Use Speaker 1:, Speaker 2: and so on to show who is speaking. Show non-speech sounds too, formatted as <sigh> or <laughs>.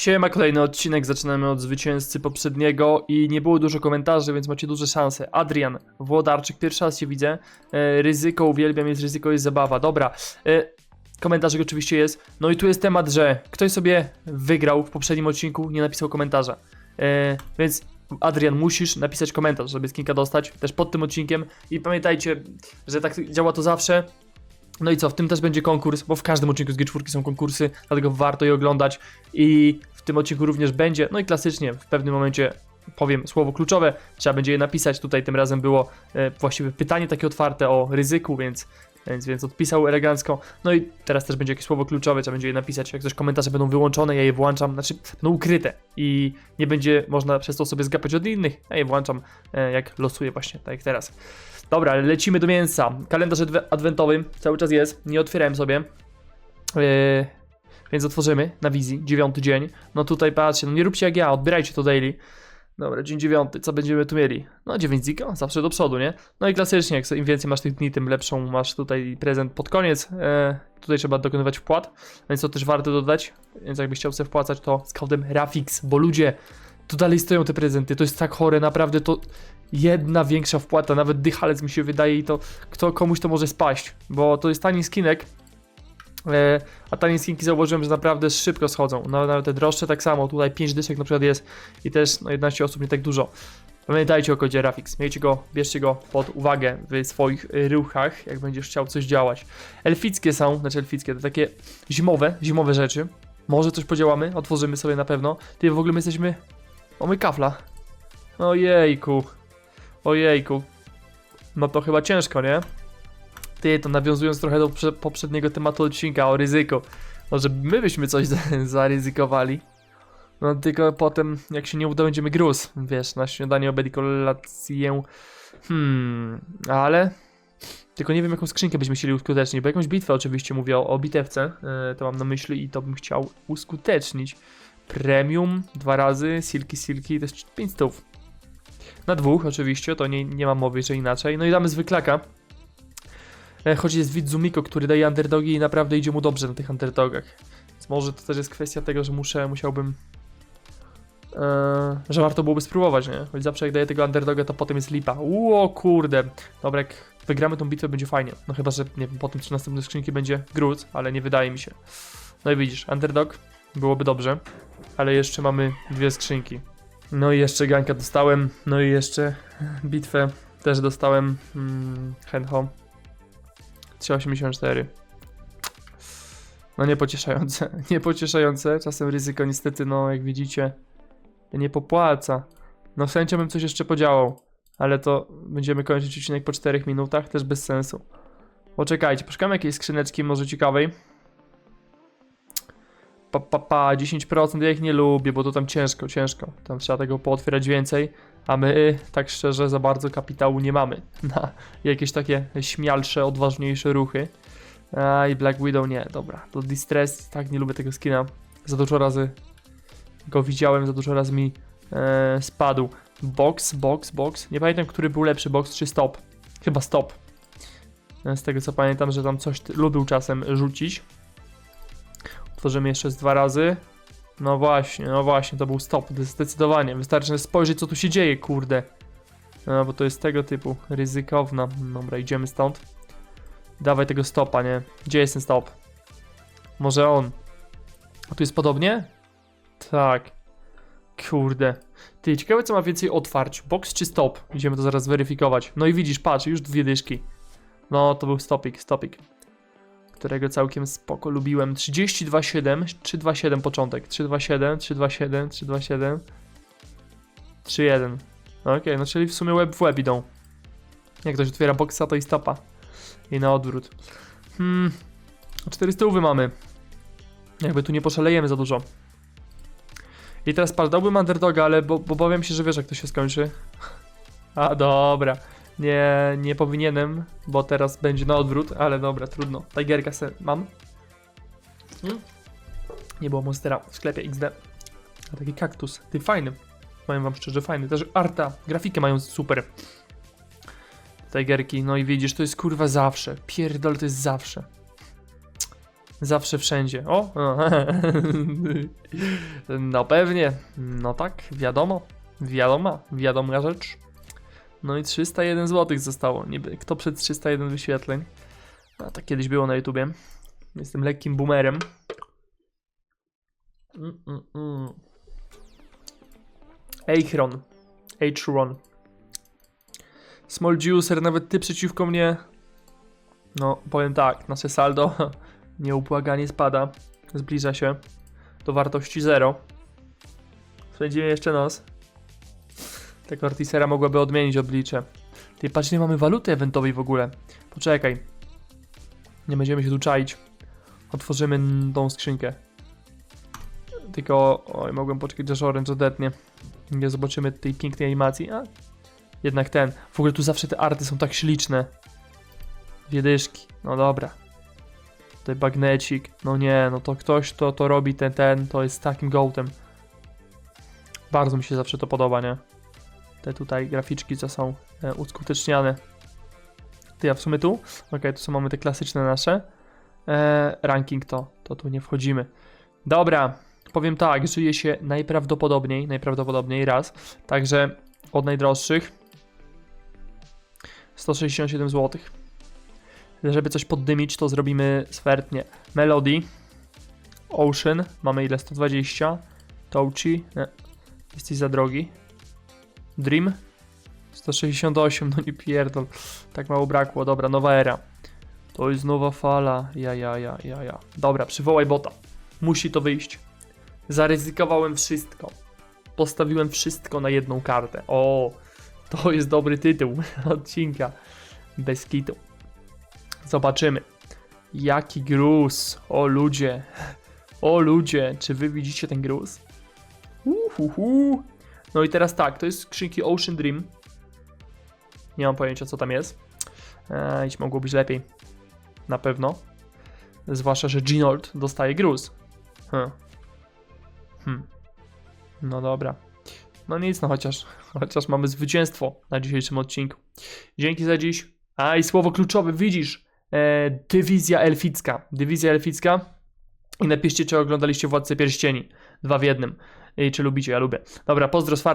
Speaker 1: Siema, kolejny odcinek, zaczynamy od zwycięzcy poprzedniego i nie było dużo komentarzy, więc macie duże szanse. Adrian, Włodarczyk, pierwszy raz się widzę. E, ryzyko, uwielbiam, jest ryzyko, jest zabawa. Dobra, e, oczywiście jest. No i tu jest temat, że ktoś sobie wygrał w poprzednim odcinku, nie napisał komentarza. E, więc Adrian, musisz napisać komentarz, żeby skinka dostać, też pod tym odcinkiem. I pamiętajcie, że tak działa to zawsze. No i co, w tym też będzie konkurs, bo w każdym odcinku z G4 są konkursy, dlatego warto je oglądać i w tym odcinku również będzie, no i klasycznie w pewnym momencie powiem słowo kluczowe, trzeba będzie je napisać, tutaj tym razem było e, właściwie pytanie takie otwarte o ryzyku, więc, więc, więc odpisał elegancko, no i teraz też będzie jakieś słowo kluczowe, trzeba będzie je napisać, jak coś komentarze będą wyłączone, ja je włączam, znaczy będą ukryte. I nie będzie można przez to sobie zgapać od innych, ja je włączam e, jak losuję właśnie, tak jak teraz. Dobra, lecimy do mięsa. Kalendarz adwe- adwentowy cały czas jest, nie otwierałem sobie. Yy, więc otworzymy na wizji, dziewiąty dzień. No tutaj patrzcie, no nie róbcie jak ja, odbierajcie to daily. Dobra, dzień dziewiąty, co będziemy tu mieli? No 9 ziko, zawsze do przodu, nie? No i klasycznie, jak im więcej masz tych dni, tym lepszą masz tutaj prezent pod koniec. E, tutaj trzeba dokonywać wpłat, więc to też warto dodać. Więc jakbyś chciał sobie wpłacać, to z kodem Rafix, bo ludzie, tu dalej stoją te prezenty, to jest tak chore, naprawdę to jedna większa wpłata, nawet dychalec mi się wydaje i to kto komuś to może spaść, bo to jest tani skinek, a tanie skinki zauważyłem, że naprawdę szybko schodzą, nawet, nawet te droższe tak samo, tutaj 5 dyszek na przykład jest i też no, 11 osób nie tak dużo. Pamiętajcie o kodzie Rafix, miejcie go, bierzcie go pod uwagę w swoich ruchach, jak będziesz chciał coś działać. Elfickie są, znaczy elfickie, to takie zimowe, zimowe rzeczy. Może coś podziałamy, otworzymy sobie na pewno. Ty w ogóle my jesteśmy... Mamy kafla. Ojejku. Ojejku. No to chyba ciężko, nie? Ty, to nawiązując trochę do prze- poprzedniego tematu odcinka o ryzyku. Może my byśmy coś za- <laughs> zaryzykowali. No tylko potem, jak się nie uda, będziemy gruz. Wiesz, na śniadanie, obiad i kolację. Hmm, ale... Tylko nie wiem, jaką skrzynkę byśmy chcieli uskutecznić, bo jakąś bitwę oczywiście mówię o, o bitewce, yy, to mam na myśli i to bym chciał uskutecznić. Premium, dwa razy, silki, silki, to jest 5 stów. Na dwóch oczywiście, to nie, nie ma mowy, że inaczej. No i damy zwyklaka. E, Choć jest widz Zumiko, który daje underdogi i naprawdę idzie mu dobrze na tych underdogach. Więc może to też jest kwestia tego, że muszę, musiałbym... E, że warto byłoby spróbować, nie? Choć zawsze jak daję tego underdoga, to potem jest lipa. Ło kurde. Dobra, jak wygramy tą bitwę, będzie fajnie. No chyba, że nie wiem, po tym czy następne skrzynki będzie Groot, ale nie wydaje mi się. No i widzisz, underdog byłoby dobrze, ale jeszcze mamy dwie skrzynki. No i jeszcze ganka dostałem, no i jeszcze bitwę też dostałem. Hmm, Henho. 384. No niepocieszające, <laughs> niepocieszające. Czasem ryzyko niestety, no jak widzicie, nie popłaca. No z chęcią bym coś jeszcze podziałał, ale to będziemy kończyć odcinek po 4 minutach, też bez sensu. Poczekajcie, poszukamy jakiejś skrzyneczki może ciekawej. Pa, pa, pa, 10% ja ich nie lubię, bo to tam ciężko, ciężko. Tam trzeba tego pootwierać więcej, a my, tak szczerze, za bardzo kapitału nie mamy <laughs> na jakieś takie śmialsze, odważniejsze ruchy. A i Black Widow nie, dobra. To Distress, tak, nie lubię tego skina. Za dużo razy go widziałem, za dużo razy mi e, spadł. Box, box, box. Nie pamiętam, który był lepszy, box czy stop. Chyba stop. E, Z tego co pamiętam, że tam coś lubił czasem rzucić. Otworzymy jeszcze z dwa razy. No właśnie, no właśnie, to był stop, zdecydowanie. Wystarczy spojrzeć, co tu się dzieje, kurde. No, bo to jest tego typu ryzykowna. Dobra, idziemy stąd. Dawaj tego stopa, nie? Gdzie jest ten stop? Może on. A tu jest podobnie? Tak. Kurde. Ty, ciekawe co ma więcej otwarć. Box czy stop? Idziemy to zaraz weryfikować. No i widzisz, patrz, już dwie dyszki. No, to był stopik, stopik. Którego całkiem spoko lubiłem. 32,7, 327 początek. 327, 327, 327. 3,1. No Okej, no czyli w sumie web w web idą. Jak ktoś otwiera boxa, to i stopa. I na odwrót. Hmm. 400 uwy mamy. Jakby tu nie poszalejemy za dużo. I teraz patrz, underdoga, ale bo, bo bawiam się, że wiesz jak to się skończy. <laughs> A dobra. Nie, nie powinienem, bo teraz będzie na odwrót, ale dobra, trudno. Tigerka se mam. Hmm? Nie było monstera w sklepie XD. A taki kaktus. Ty fajny. Powiem wam szczerze, fajny. Też arta, grafikę mają super. Tigerki, no i widzisz, to jest kurwa zawsze. Pierdol, to jest zawsze. Zawsze wszędzie. O! <laughs> No pewnie. No tak, wiadomo. Wiadoma, wiadoma rzecz. No i 301 zł zostało. Niby kto przed 301 wyświetleń? A tak kiedyś było na YouTubie. Jestem lekkim boomerem. Mm, mm, mm. Small Juicer, nawet ty przeciwko mnie. No, powiem tak, nasze saldo <laughs> nieubłaganie spada. Zbliża się do wartości 0. Spędzimy jeszcze nos. Ta Cortisera mogłaby odmienić oblicze. Ty patrz, nie mamy waluty eventowej w ogóle. Poczekaj. Nie będziemy się tu czaić. Otworzymy tą skrzynkę. Tylko, oj, mogłem poczekać, aż Orange odetnie. Nie zobaczymy tej pięknej animacji. A, jednak ten. W ogóle tu zawsze te arty są tak śliczne. Wiedyszki. No dobra. Tutaj bagnecik. No nie, no to ktoś, to, to robi ten, ten, to jest takim gołtem. Bardzo mi się zawsze to podoba, nie? Te tutaj graficzki, co są e, uskuteczniane. Ty, a w sumie tu? Okej, tu są mamy te klasyczne nasze. E, ranking to, to tu nie wchodzimy. Dobra, powiem tak, żyje się najprawdopodobniej, najprawdopodobniej raz. Także od najdroższych 167 zł. Żeby coś poddymić, to zrobimy sfertnie. Melody, Ocean, mamy ile? 120. Touchy, nie. Jesteś za drogi. Dream, 168, no nie pierdol. Tak mało brakło, dobra, nowa era. To jest nowa fala, ja, ja, ja, ja, ja. Dobra, przywołaj bota. Musi to wyjść. Zaryzykowałem wszystko. Postawiłem wszystko na jedną kartę. O, to jest dobry tytuł <laughs> odcinka. Bez kitu. Zobaczymy. Jaki gruz. O ludzie. O ludzie. Czy wy widzicie ten gruz? Uhuhu. No i teraz tak, to jest skrzynki Ocean Dream. Nie mam pojęcia co tam jest. Eee, mogło być lepiej. Na pewno. Zwłaszcza, że Ginold dostaje gruz. Hm. Hmm. No dobra. No nic, no chociaż, <laughs> chociaż mamy zwycięstwo na dzisiejszym odcinku. Dzięki za dziś. A i słowo kluczowe, widzisz? E, dywizja elficka. Dywizja elficka. I napiszcie, czy oglądaliście Władcę Pierścieni. Dwa w jednym. I czy lubicie, ja lubię. Dobra, pozdro z